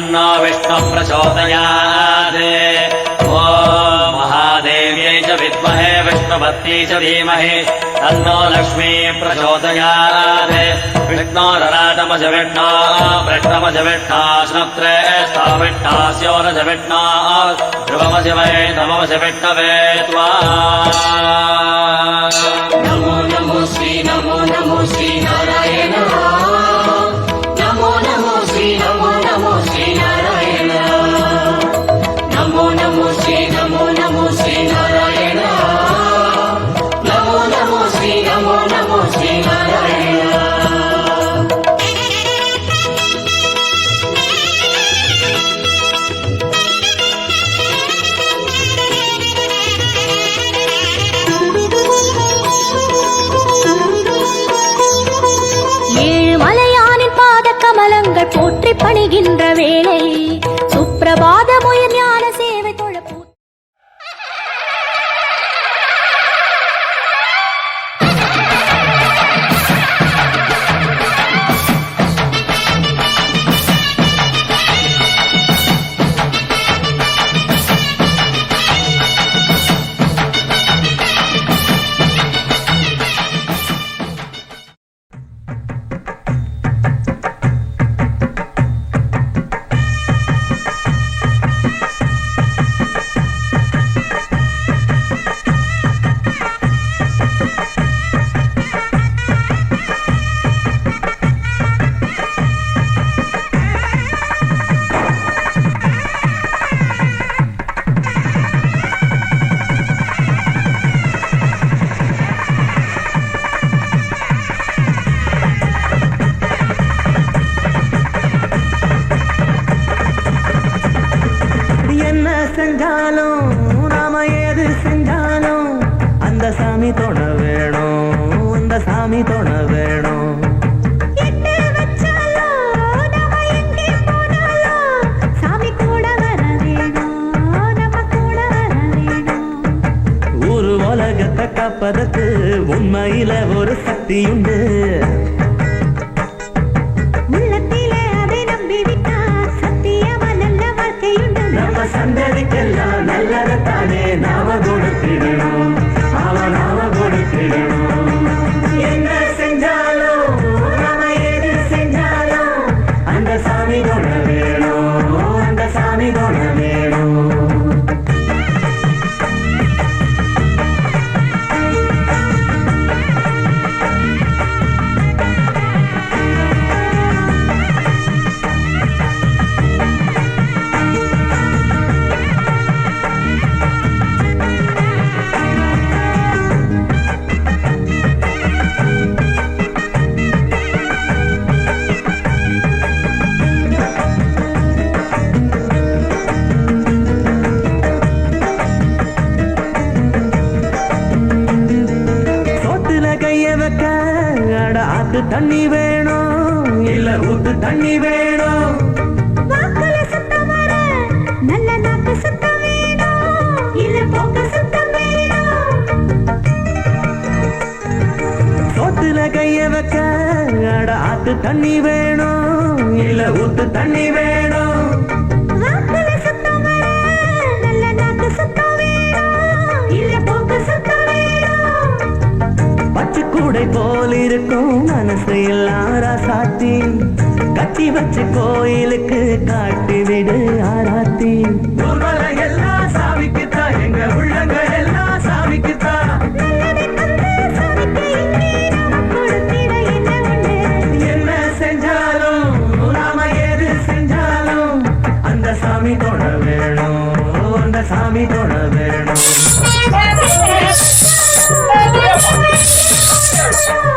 धीमहि तन्नो विष्णु प्रचोदयात् ॐ महादेव्यै च विद्महे विष्णुभक्त्यै च धीमहि तन्नो लक्ष्मी प्रचोदयात् विष्णोरराटमज विष्णो पृष्ठमज विष्णो श्नप्त्रे स्थाविष्णास्योरज विष्णो ध्रुवमज वै नममज विष्णवे त्वा नमो नमो श्री नमो नमो श्री ஸ்ரீ நமோ நமோ போற்றி பணிகின்ற வேளை சுப்பிரபாத செஞ்சாலும் நாம ஏது செஞ்சாலும் அந்த சாமி துணை வேணும் அந்த சாமி துணை வேணும். உலகத்தை காப்பதற்கு உண்மையில ஒரு சக்தி உண்டு அட ஆத்து தண்ணி வேணும். இல்ல ஊத்து தண்ணி வேணும். சோத்துல கைய வைக்க அட ஆத்து தண்ணி வேணும். இல்ல ஊத்து தண்ணி வேணும். இருக்கும் மனசு எல்லாரா சாத்தி. கட்டி வச்சு கோயிலுக்கு காட்டி விடு ஆராத்தி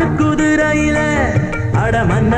மண்ணு குதிரையில அட மன்ன